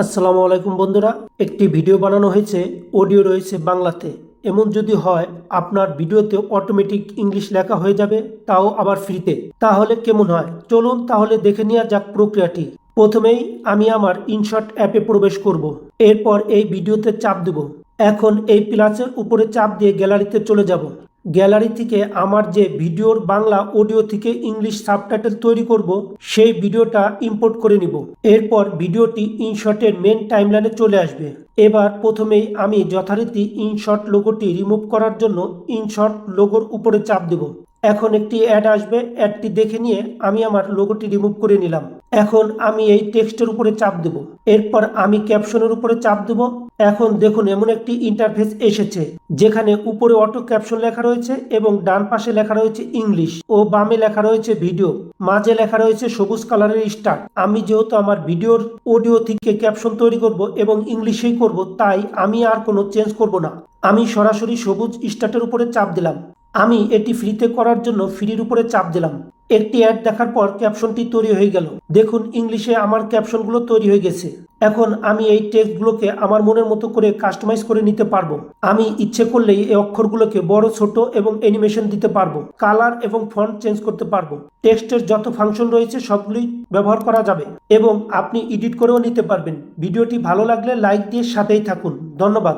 আসসালামু আলাইকুম বন্ধুরা, একটি ভিডিও বানানো হয়েছে, অডিও রয়েছে বাংলাতে। এমন যদি হয়, আপনার ভিডিওতে অটোমেটিক ইংলিশ লেখা হয়ে যাবে, তাও আবার ফ্রিতে। তাহলে কেমন হয়? চলুন তাহলে দেখে নেওয়া যাক প্রক্রিয়াটি। প্রথমেই আমি আমার ইনশর্ট অ্যাপে প্রবেশ করব। এরপর এই ভিডিওতে চাপ দেব। এখন এই প্লাসের উপরে চাপ দিয়ে গ্যালারিতে চলে যাব। গ্যালারি থেকে আমার যে ভিডিওর বাংলা অডিও থেকে ইংলিশ সাবটাইটেল তৈরি করব, সেই ভিডিওটা ইম্পোর্ট করে নিব। এরপর ভিডিওটি ইনশটের মেন টাইমলাইনে চলে আসবে। এবার প্রথমেই আমি যথারীতি ইনশট লোগোটি রিমুভ করার জন্য ইনশট লোগোর উপরে চাপ দেব। এখন একটি অ্যাড আসবে অ্যাডটি দেখে নিয়ে আমি আমার লোগোটি রিমুভ করে নিলাম। এখন আমি এই টেক্সটের উপরে চাপ দেব। এরপর আমি ক্যাপশনের উপরে চাপ দেব। এখন দেখুন এমন একটি ইন্টারফেস এসেছে, যেখানে উপরে অটো ক্যাপশন লেখা রয়েছে এবং ডান পাশে লেখা রয়েছে ইংলিশ ও বামে লেখা রয়েছে ভিডিও মাঝে লেখা রয়েছে সবুজ কালারের স্টার আমি যেহেতু আমার ভিডিওর অডিও থেকে ক্যাপশন তৈরি করব এবং ইংলিশেই করব, তাই আমি আর কোনো চেঞ্জ করব না। আমি সরাসরি সবুজ স্টার্টের উপরে চাপ দিলাম। আমি এটি ফ্রিতে করার জন্য ফ্রির উপরে চাপ দিলাম। একটি অ্যাড দেখার পর ক্যাপশনটি তৈরি হয়ে গেল। দেখুন, ইংলিশে আমার ক্যাপশনগুলো তৈরি হয়ে গেছে। এখন আমি এই টেক্সটগুলোকে আমার মনের মতো করে কাস্টমাইজ করে নিতে পারব। আমি ইচ্ছে করলেই এই অক্ষরগুলোকে বড়, ছোট এবং অ্যানিমেশন দিতে পারব। কালার এবং ফন্ট চেঞ্জ করতে পারব। টেক্সটের যত ফাংশন রয়েছে সবগুলি ব্যবহার করা যাবে এবং আপনি এডিট করেও নিতে পারবেন। ভিডিওটি ভালো লাগলে লাইক দিয়ে সাথেই থাকুন। ধন্যবাদ।